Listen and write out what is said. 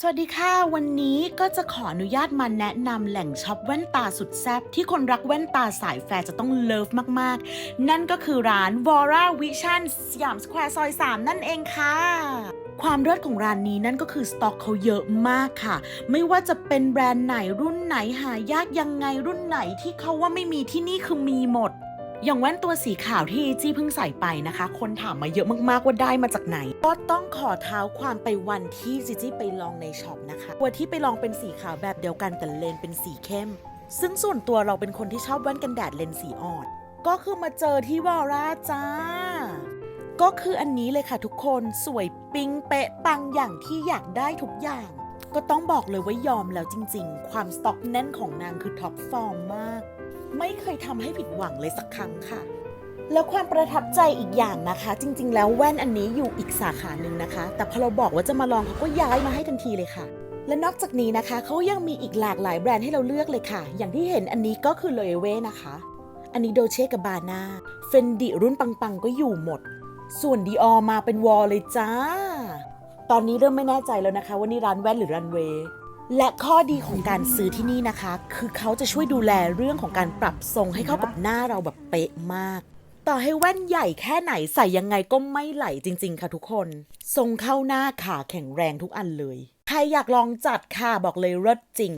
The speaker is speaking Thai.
สวัสดีค่ะ วันนี้ก็จะขออนุญาตมาแนะนำแหล่งช็อปแว่นตาสุดแซ่บที่คนรักแว่นตาสายแฟร์จะต้องเลิฟมากๆ นั่นก็คือร้าน Vora Vision สยามสแควร์ซอย 3 นั่นเองค่ะความเลิศของร้านนี้นั่นก็คือสต็อกเขาเยอะมากค่ะ ไม่ว่าจะเป็นแบรนด์ไหนรุ่นไหนหายากยังไงรุ่นไหนที่เขาว่าไม่มีที่นี่คือมีหมด อย่างแว่นตัวสีขาวที่จี้เพิ่งใส่ไปนะคะ คนถามมาเยอะมากๆว่าได้มาจากไหน ก็ต้องขอเท้าความไปวันที่จีจี้ไปลองในช็อปนะคะ ตัวที่ไปลองเป็นสีขาวแบบเดียวกันแต่เลนเป็นสีเข้ม ซึ่งส่วนตัวเราเป็นคนที่ชอบแว่นกันแดดเลนส์สีอ่อน ก็คือมาเจอที่วอร่าจ้า ก็คืออันนี้เลยค่ะทุกคนสวยปิ๊งเป๊ะปังอย่างที่อยากได้ทุกอย่าง ก็ต้องบอกเลยว่ายอมแล้วจริง ๆ ความสต็อกแน่นของนางคือท็อปฟอร์มมาก ไม่เคยทำให้ผิดหวังเลยสักครั้งค่ะ แล้วความประทับใจอีกอย่างนะคะ จริง ๆ แล้วแว่นอันนี้อยู่อีกสาขาหนึ่งนะคะ แต่พอเราบอกว่าจะมาลองเขาก็ย้ายมาให้ทันทีเลยค่ะ และนอกจากนี้นะคะเขายังมีอีกหลากหลายแบรนด์ให้เราเลือกเลยค่ะ อย่างที่เห็นอันนี้ก็คือเลเว่นะคะอันนี้โดเช่กับบาน่าเฟนดิรุ่นปังๆก็อยู่หมด ส่วนดีออมาเป็นวอลเลยจ้า ตอนนี้เริ่มไม่แน่ใจแล้วนะคะ ว่านี่ร้านแว่นหรือรันเวย์และข้อดีของการซื้อที่นี่นะคะ คือเขาจะช่วยดูแลเรื่องของการปรับทรงให้เข้ากับหน้าเราแบบเป๊ะมาก ต่อให้แว่นใหญ่แค่ไหนใส่ยังไงก็ไม่ไหลจริง ๆ ค่ะทุกคน ทรงเข้าหน้าขาแข็งแรงทุกอันเลย ใครอยากลองจัดค่ะบอกเลยเลิศจริง